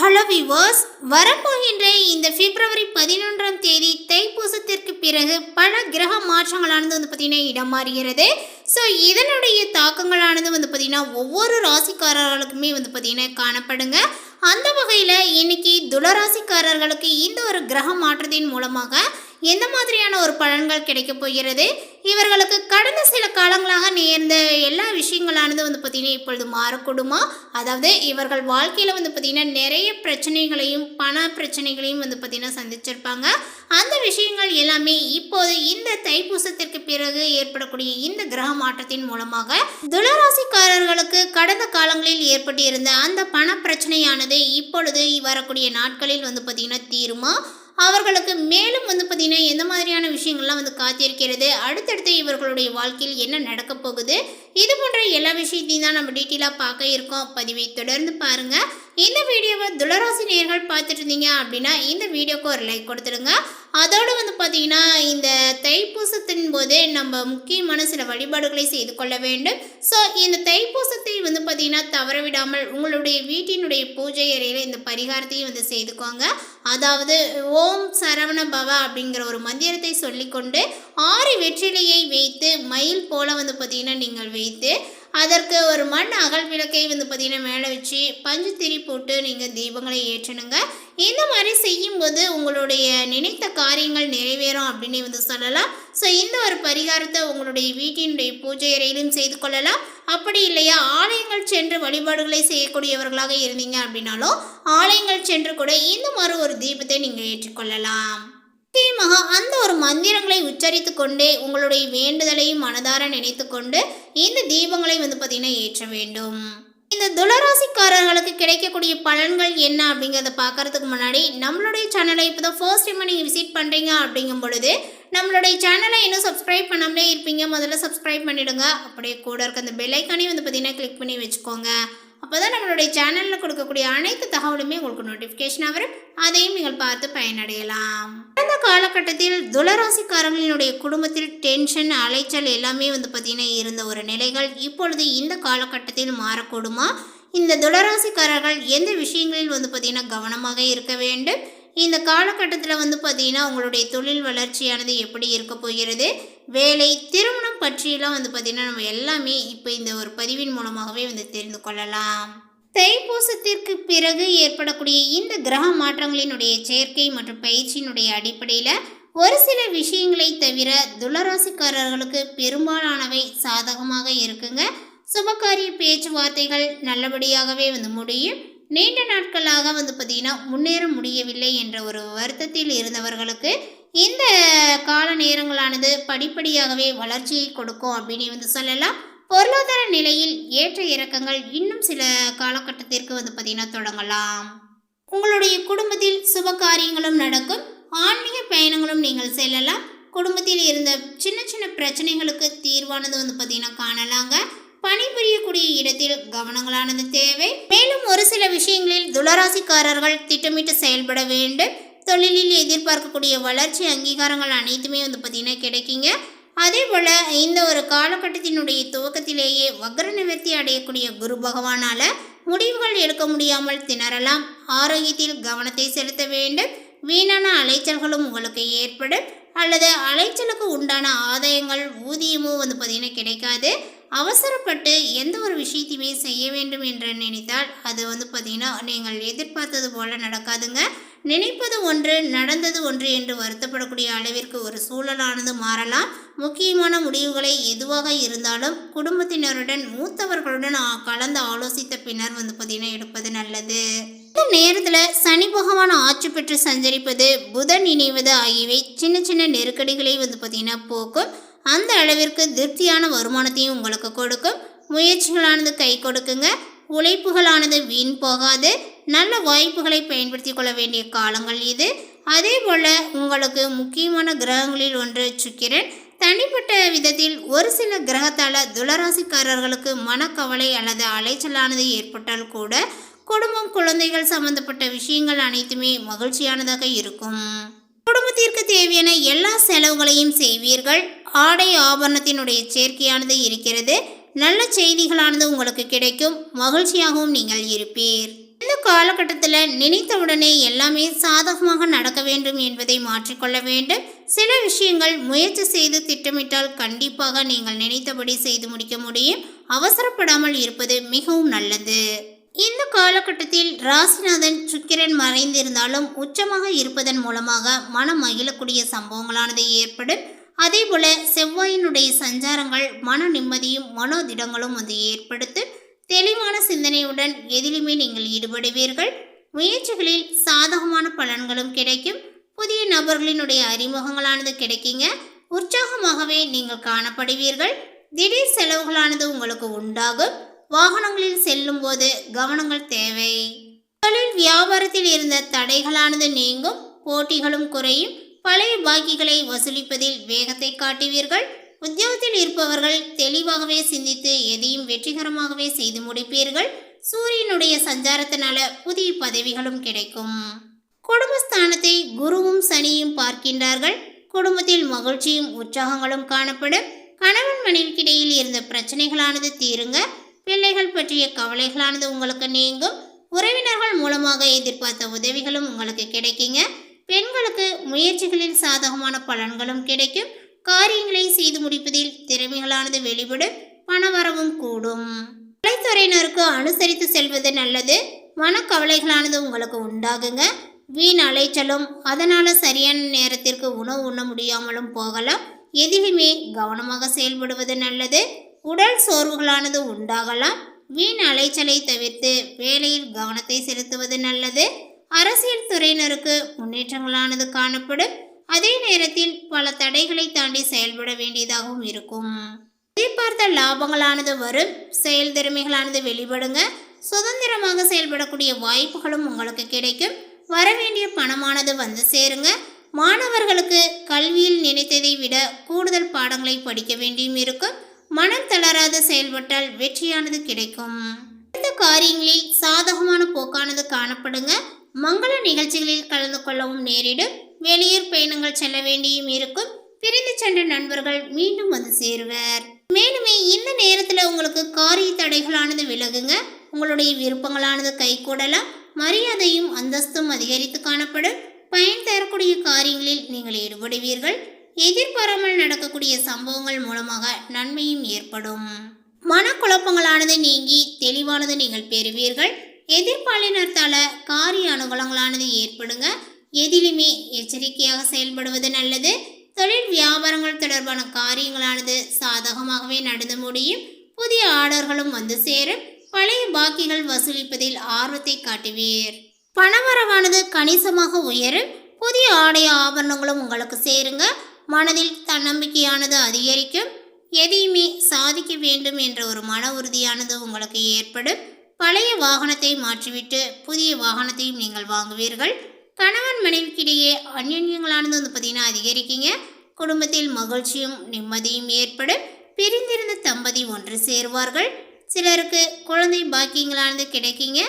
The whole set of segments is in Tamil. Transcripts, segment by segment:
ஹலோ விவர்ஸ் வரப்போகின்ற இந்த பிப்ரவரி பதினொன்றாம் தேதி தைப்பூசத்திற்கு பிறகு பல கிரக மாற்றங்களானது வந்து பார்த்திங்கன்னா இடம் மாறுகிறது ஸோ இதனுடைய தாக்கங்களானது வந்து பார்த்திங்கன்னா ஒவ்வொரு ராசிக்காரர்களுக்குமே வந்து பார்த்திங்கன்னா காணப்படுங்க. அந்த வகையில் இன்றைக்கி துளராசிக்காரர்களுக்கு இந்த ஒரு கிரக மாற்றத்தின் மூலமாக எந்த மாதிரியான ஒரு பலன்கள் கிடைக்கப் போகிறது? இவர்களுக்கு கடந்த சில காலங்களாக நேர்ந்த எல்லா விஷயங்களானது வந்து பார்த்திங்கன்னா இப்பொழுது மாறக்கூடுமா? அதாவது இவர்கள் வாழ்க்கையில் வந்து பார்த்திங்கன்னா நிறைய பிரச்சனைகளையும் பண பிரச்சனைகளையும் வந்து பார்த்திங்கன்னா சந்திச்சிருப்பாங்க. அந்த விஷயங்கள் எல்லாமே இப்போது இந்த தைப்பூசத்திற்கு பிறகு ஏற்படக்கூடிய இந்த கிரக மாற்றத்தின் மூலமாக துளராசிக்காரர்களுக்கு கடந்த காலங்களில் ஏற்பட்டிருந்த அந்த பண பிரச்சனையானது இப்பொழுது வரக்கூடிய நாட்களில் வந்து பார்த்திங்கன்னா தீருமா? அவர்களுக்கு மேலும் வந்து பார்த்திங்கன்னா எந்த மாதிரியான விஷயங்கள்லாம் வந்து காத்திருக்கிறது? அடுத்தடுத்து இவர்களுடைய வாழ்க்கையில் என்ன நடக்கப் போகுது? இது போன்ற எல்லா விஷயத்தையும் தான் நம்ம டீட்டெயிலாக பார்க்க இருக்கோம். பதிவை தொடர்ந்து பாருங்கள் இந்த வீடியோவை துளராசி நேர்கள் பார்த்துட்டு இருந்தீங்க அப்படின்னா இந்த வீடியோக்கு ஒரு லைக் கொடுத்துடுங்க. அதோடு வந்து பார்த்தீங்கன்னா இந்த தைப்பூசத்தின் போது நம்ம முக்கியமான சில வழிபாடுகளை செய்து கொள்ள வேண்டும். ஸோ இந்த தைப்பூசத்தை வந்து பார்த்தீங்கன்னா தவறவிடாமல் உங்களுடைய வீட்டினுடைய பூஜை அறையில் இந்த பரிகாரத்தையும் வந்து செய்துக்கோங்க. அதாவது ஓம் சரவண பவ அப்படிங்கிற ஒரு மந்திரத்தை சொல்லிக்கொண்டு ஆறு வெற்றிலையை வைத்து மயில் போல வந்து பார்த்தீங்கன்னா நீங்கள் வைத்து அதற்கு ஒரு மண் அகல் விளக்கை வந்து பார்த்தீங்கன்னா மேலே வச்சு பஞ்சு திரி போட்டு நீங்கள் தீபங்களை ஏற்றணுங்க. இந்த மாதிரி செய்யும்போது உங்களுடைய நினைத்த காரியங்கள் நிறைவேறும் அப்படின்னு வந்து சொல்லலாம். ஸோ இந்த ஒரு பரிகாரத்தை உங்களுடைய வீட்டினுடைய பூஜை அறையிலும் செய்து கொள்ளலாம். அப்படி இல்லையா ஆலயங்கள் சென்று வழிபாடுகளை செய்யக்கூடியவர்களாக இருந்தீங்க அப்படின்னாலும் ஆலயங்கள் சென்று கூட இந்த மாதிரி ஒரு தீபத்தை நீங்கள் ஏற்றுக்கொள்ளலாம் நிச்சயமாக அந்த ஒரு மந்திரங்களை உச்சரித்து கொண்டே உங்களுடைய வேண்டுதலையும் மனதார நினைத்து கொண்டு இந்த தீபங்களை வந்து பார்த்தீங்கன்னா ஏற்ற வேண்டும். இந்த துளராசிக்காரர்களுக்கு கிடைக்கக்கூடிய பலன்கள் என்ன அப்படிங்கிறத பார்க்கறதுக்கு முன்னாடி நம்மளுடைய சேனலை இப்போ தான் ஃபர்ஸ்ட் டைம் நீங்கள் விசிட் பண்ணுறீங்க அப்படிங்கும் பொழுது நம்மளுடைய சேனலை இன்னும் சப்ஸ்கிரைப் பண்ணாமலே இருப்பீங்க. முதல்ல சப்ஸ்கிரைப் பண்ணிவிடுங்க அப்படியே கூட இருக்க அந்த பெல்லைக்கானே வந்து பார்த்தீங்கன்னா கிளிக் பண்ணி வச்சுக்கோங்க. அப்போ தான் நம்மளுடைய சேனலில் கொடுக்கக்கூடிய அனைத்து தகவலுமே உங்களுக்கு நோட்டிஃபிகேஷன் வரும். அதையும் நீங்கள் பார்த்து பயனடையலாம். கடந்த காலகட்டத்தில் துளராசிக்காரங்களினுடைய குடும்பத்தில் டென்ஷன் அலைச்சல் எல்லாமே வந்து பார்த்திங்கன்னா இருந்த ஒரு நிலைகள். இப்பொழுது இந்த காலகட்டத்தில் மாறக்கூடுமா? இந்த துளராசிக்காரர்கள் எந்த விஷயங்களில் வந்து பார்த்திங்கன்னா கவனமாக இருக்க வேண்டும்? இந்த காலகட்டத்தில் வந்து பார்த்தீங்கன்னா உங்களுடைய தொழில் வளர்ச்சியானது எப்படி இருக்க போகிறது? வேலை திருமணம் பற்றியெல்லாம் வந்து பார்த்திங்கன்னா நம்ம எல்லாமே இப்போ இந்த ஒரு பதிவின் மூலமாகவே வந்து தெரிந்து கொள்ளலாம். தைப்பூசத்திற்கு பிறகு ஏற்படக்கூடிய இந்த கிரக மாற்றங்களினுடைய சேர்க்கை மற்றும் பயிற்சியினுடைய அடிப்படையில் ஒரு சில விஷயங்களை தவிர துளராசிக்காரர்களுக்கு பெரும்பாலானவை சாதகமாக இருக்குங்க. சுபகாரிய பேச்சுவார்த்தைகள் நல்லபடியாகவே வந்து முடியும். நீண்ட நாட்களாக வந்து பார்த்திங்கன்னா முன்னேற முடியவில்லை என்ற ஒரு வருத்தத்தில் இருந்தவர்களுக்கு இந்த கால நேரங்களானது படிப்படியாகவே வளர்ச்சியை கொடுக்கும் அப்படின்னு வந்து சொல்லலாம். பொருளாதார நிலையில் ஏற்ற இறக்கங்கள் இன்னும் சில காலகட்டத்திற்கு வந்து பார்த்திங்கன்னா தொடங்கலாம். உங்களுடைய குடும்பத்தில் சுப காரியங்களும் நடக்கும். ஆன்மீக பயணங்களும் நீங்கள் செல்லலாம். குடும்பத்தில் இருந்த சின்ன சின்ன பிரச்சனைகளுக்கு தீர்வானது வந்து பார்த்தீங்கன்னா காணலாங்க. பணிபுரியக்கூடிய இடத்தில் கவனங்களானது தேவை. மேலும் ஒரு சில விஷயங்களில் துளராசிக்காரர்கள் திட்டமிட்டு செயல்பட வேண்டும். தொழிலில் எதிர்பார்க்கக்கூடிய வளர்ச்சி அங்கீகாரங்கள் அனைத்துமே வந்து பார்த்திங்கன்னா கிடைக்குங்க. அதே போல் இந்த ஒரு காலகட்டத்தினுடைய துவக்கத்திலேயே வக்ர நிவர்த்தி அடையக்கூடிய குரு பகவானால் முடிவுகள் எடுக்க முடியாமல் திணறலாம். ஆரோக்கியத்தில் கவனத்தை செலுத்த வேண்டும். வீணான அலைச்சல்களும் உங்களுக்கு ஏற்படும் அல்லது அலைச்சலுக்கு உண்டான ஆதாயங்கள் ஊதியமும் வந்து பார்த்திங்கன்னா கிடைக்காது. அவசரப்பட்டு எந்த ஒரு விஷயத்தையுமே செய்ய வேண்டும் என்று நினைத்தால் அது வந்து பார்த்திங்கன்னா நீங்கள் எதிர்பார்த்தது போல் நடக்காதுங்க. நினைப்பது ஒன்று நடந்தது ஒன்று என்று வருத்தப்படக்கூடிய அளவிற்கு ஒரு சூழலானது மாறலாம். முக்கியமான முடிவுகளை எதுவாக இருந்தாலும் குடும்பத்தினருடன் மூத்தவர்களுடன் கலந்து ஆலோசித்த பின்னர் வந்து பார்த்தீங்கன்னா எடுப்பது நல்லது. இந்த நேரத்தில் சனி பகவான் ஆட்சி பெற்று சஞ்சரிப்பது புதன் இணைவது ஆகியவை சின்ன சின்ன நெருக்கடிகளை வந்து பார்த்தீங்கன்னா போக்கும். அந்த அளவிற்கு திருப்தியான வருமானத்தையும் உங்களுக்கு கொடுக்கும். முயற்சிகளானது கை கொடுக்குங்க. உழைப்புகளானது வீண் போகாது. நல்ல வாய்ப்புகளை பயன்படுத்தி கொள்ள வேண்டிய காலங்கள் இது. அதே போல் உங்களுக்கு முக்கியமான கிரகங்களில் ஒன்று சுக்கிரன். தனிப்பட்ட விதத்தில் ஒரு சில கிரகத்தால் துளராசிக்காரர்களுக்கு மனக்கவலை அல்லது அலைச்சலானது ஏற்பட்டால் கூட குடும்பம் குழந்தைகள் சம்பந்தப்பட்ட விஷயங்கள் அனைத்துமே மகிழ்ச்சியானதாக இருக்கும். குடும்பத்திற்கு தேவையான எல்லா செலவுகளையும் செய்வீர்கள். ஆடை ஆபரணத்தினுடைய சேர்க்கையானது இருக்கிறது. நல்ல செய்திகளானது உங்களுக்கு கிடைக்கும். மகிழ்ச்சியாகவும் நீங்கள் இருப்பீர். இந்த காலகட்டத்தில் நினைத்தவுடனே எல்லாமே சாதகமாக நடக்க வேண்டும் என்பதை மாற்றிக்கொள்ள வேண்டும். சில விஷயங்கள் முயற்சி செய்து திட்டமிட்டால் கண்டிப்பாக நீங்கள் நினைத்தபடி செய்து முடிக்க முடியும். அவசரப்படாமல் இருப்பது மிகவும் நல்லது. இந்த காலகட்டத்தில் ராசிநாதன் சுக்கிரன் மறைந்திருந்தாலும் உச்சமாக இருப்பதன் மூலமாக மனம் மகிழக்கூடிய சம்பவங்களானது ஏற்படும். அதேபோல செவ்வாயினுடைய சஞ்சாரங்கள் மன நிம்மதியும் மனோதிடங்களும் வந்து ஏற்படுத்தும். தெளிவான சிந்தனையுடன் எதிலுமே நீங்கள் ஈடுபடுவீர்கள். முயற்சிகளில் சாதகமான பலன்களும் கிடைக்கும். புதிய நபர்களினுடைய அறிமுகங்களானது கிடைக்குங்க. உற்சாகமாகவே நீங்கள் காணப்படுவீர்கள். திடீர் செலவுகளானது உங்களுக்கு உண்டாகும். வாகனங்களில் செல்லும் போது கவனங்கள் தேவை. தொழில் வியாபாரத்தில் இருந்த தடைகளானது நீங்கும். போட்டிகளும் குறையும். பழைய பாக்கிகளை வசூலிப்பதில் வேகத்தை காட்டுவீர்கள். உத்தியோகத்தில் இருப்பவர்கள் தெளிவாகவே சிந்தித்து எதையும் வெற்றிகரமாகவே செய்து முடிப்பீர்கள். சூரியனுடைய சஞ்சாரத்தினால புதிய பதவிகளும் கிடைக்கும். குடும்பஸ்தானத்தை குருவும் சனியும் பார்க்கின்றார்கள். குடும்பத்தில் மகிழ்ச்சியும் உற்சாகங்களும் காணப்படும். கணவன் மனைவிக்கிடையில் இருந்த பிரச்சனைகளானது தீருங்க. பிள்ளைகள் பற்றிய கவலைகளானது உங்களுக்கு நீங்கும். உறவினர்கள் மூலமாக எதிர்பார்த்த உதவிகளும் உங்களுக்கு கிடைக்குங்க. பெண்களுக்கு முயற்சிகளில் சாதகமான பலன்களும் கிடைக்கும். காரியங்களை செய்து முடிப்பதில் திறமைகளானது வெளிப்படும் பணவரவும் கூடும். கலைத்துறையினருக்கு அனுசரித்து செல்வது நல்லது. மனக்கவலைகளானது உங்களுக்கு உண்டாகுங்க. வீண் அலைச்சலும் அதனால சரியான நேரத்திற்கு உணவு உண்ண முடியாமலும் போகலாம். எதிலுமே கவனமாக செயல்படுவது நல்லது. உடல் சோர்வுகளானது உண்டாகலாம். வீண் அலைச்சலை தவிர்த்து வேலையில் கவனத்தை செலுத்துவது நல்லது. அரசியல் துறையினருக்கு முன்னேற்றங்களானது காணப்படும். அதே நேரத்தில் பல தடைகளை தாண்டி செயல்பட வேண்டியதாகவும் இருக்கும். எதிர்பார்த்த லாபங்களானது வரும். செயல் திறமைகளானது வெளிப்படுங்க. சுதந்திரமாக செயல்படக்கூடிய வாய்ப்புகளும் உங்களுக்கு கிடைக்கும். வரவேண்டிய பணமானது வந்து சேருங்க. மாணவர்களுக்கு கல்வியில் நினைத்ததை விட கூடுதல் பாடங்களை படிக்க வேண்டியும் இருக்கும். மனம் தளராது செயல்பட்டால் வெற்றியானது கிடைக்கும். இந்த காரியங்களில் சாதகமான போக்கானது காணப்படுங்க. மங்கள நிகழ்ச்சிகளில் கலந்து கொள்ளவும் நேரிடும். வெளியூர் பயணங்கள் செல்ல வேண்டியும் இருக்கும். பிரிந்து சென்ற நண்பர்கள் மீண்டும் வந்து சேருவர். மேலுமே இந்த நேரத்தில் உங்களுக்கு காரிய தடைகளானது விலகுங்க. உங்களுடைய விருப்பங்களானது கைகூடலாம். மரியாதையும் அந்தஸ்தும் அதிகரித்து காணப்படும். பயன் தரக்கூடிய காரியங்களில் நீங்கள் ஈடுபடுவீர்கள். எதிர்பாராமல் நடக்கக்கூடிய சம்பவங்கள் மூலமாக நன்மையும் ஏற்படும். மனக்குழப்பங்களானது நீங்கி தெளிவானது நீங்கள் பெறுவீர்கள். எதிர்ப்பாளினர்த்தால காரிய அனுகூலங்களானது ஏற்படுங்க. எதிலுமே எச்சரிக்கையாக செயல்படுவது நல்லது. தொழில் வியாபாரங்கள் தொடர்பான காரியங்களானது சாதகமாகவே நடந்து முடியும். புதிய ஆர்டர்களும் வந்து சேரும். பழைய பாக்கிகள் வசூலிப்பதில் ஆர்வத்தை காட்டுவீர். பணவரவானது கணிசமாக உயரும். புதிய ஆடை ஆபரணங்களும் உங்களுக்கு சேருங்க. மனதில் தன்னம்பிக்கையானது அதிகரிக்கும். எதையுமே சாதிக்க வேண்டும் என்ற ஒரு மன உறுதியானது உங்களுக்கு ஏற்படும். பழைய வாகனத்தை மாற்றிவிட்டு புதிய வாகனத்தையும் நீங்கள் வாங்குவீர்கள். கணவன் மனைவிக்கிடையே அந்யோன்யங்களானது வந்து பார்த்தீங்கன்னா அதிகரிக்குங்க. குடும்பத்தில் மகிழ்ச்சியும் நிம்மதியும் ஏற்படும் பிரிந்திருந்த தம்பதி ஒன்று சேருவார்கள். சிலருக்கு குழந்தை பாக்கியங்களானது கிடைக்குங்க.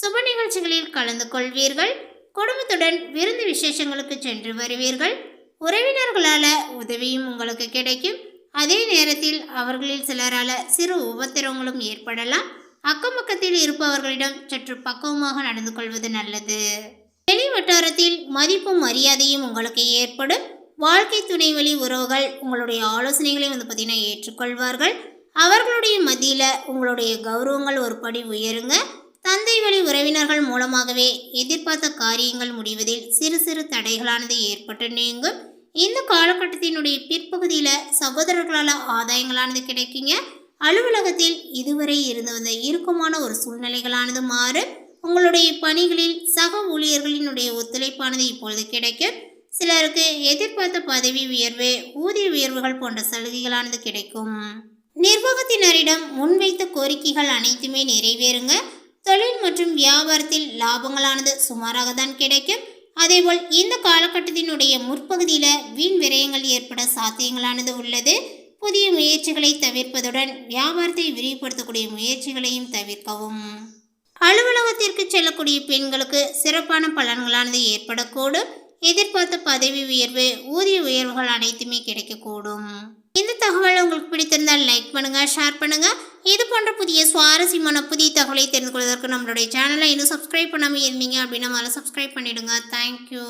சுப நிகழ்ச்சிகளில் கலந்து கொள்வீர்கள். குடும்பத்துடன் விருந்து விசேஷங்களுக்கு சென்று வருவீர்கள். உறவினர்களால் உதவியும் உங்களுக்கு கிடைக்கும். அதே நேரத்தில் அவர்களில் சிலரால் சிறு உபத்திரவங்களும் ஏற்படலாம். அக்கம் பக்கத்தில் இருப்பவர்களிடம் சற்று பக்குவமாக நடந்து கொள்வது நல்லது. வெளி வட்டாரத்தில் மதிப்பும் மரியாதையும் உங்களுக்கு ஏற்படும். வாழ்க்கை துணை வழி உறவுகள் உங்களுடைய ஆலோசனைகளை வந்து பார்த்தீங்கன்னா ஏற்றுக்கொள்வார்கள். அவர்களுடைய மத்தியில் உங்களுடைய கௌரவங்கள் ஒரு படி உயருங்க. தந்தை வழி உறவினர்கள் மூலமாகவே எதிர்பார்த்த காரியங்கள் முடிவதில் சிறு சிறு தடைகளானது ஏற்பட்டு நீங்கும். இந்த காலகட்டத்தினுடைய பிற்பகுதியில் சகோதரர்களால் ஆதாயங்களானது கிடைக்குங்க. அலுவலகத்தில் இதுவரை இருந்து வந்த இறுக்கமான ஒரு சூழ்நிலைகளானது மாறும். உங்களுடைய பணிகளில் சக ஊழியர்களினுடைய ஒத்துழைப்பானது இப்பொழுது கிடைக்கும் சிலருக்கு எதிர்பார்த்த பதவி உயர்வு ஊதிய உயர்வுகள் போன்ற சலுகைகளானது கிடைக்கும். நிர்வாகத்தினரிடம் முன்வைத்த கோரிக்கைகள் அனைத்துமே நிறைவேறுங்க. தொழில் மற்றும் வியாபாரத்தில் லாபங்களானது சுமாராக தான் கிடைக்கும் அதேபோல் இந்த காலகட்டத்தினுடைய முற்பகுதியில் வீண் விரயங்கள் ஏற்பட சாத்தியங்களானது உள்ளது. புதிய முயற்சிகளை தவிர்ப்பதுடன் வியாபாரத்தை விரிவுபடுத்தக்கூடிய முயற்சிகளையும் தவிர்க்கவும். அலுவலகத்திற்கு செல்லக்கூடிய பெண்களுக்கு சிறப்பான பலன்களானது ஏற்படக்கூடும். எதிர்பார்த்த பதவி உயர்வு ஊதிய உயர்வுகள் அனைத்துமே கிடைக்கக்கூடும். இந்த தகவல் உங்களுக்கு பிடித்திருந்தால் லைக் பண்ணுங்கள் ஷேர் பண்ணுங்கள் இது போன்ற புதிய சுவாரஸ்யமான புதிய தகவலை தெரிந்து கொள்வதற்கு நம்மளுடைய சேனலை இன்னும் சப்ஸ்கிரைப் பண்ணாமல் இருந்தீங்க அப்படின்னா முதல்ல சப்ஸ்கிரைப் பண்ணிவிடுங்க தேங்க்யூ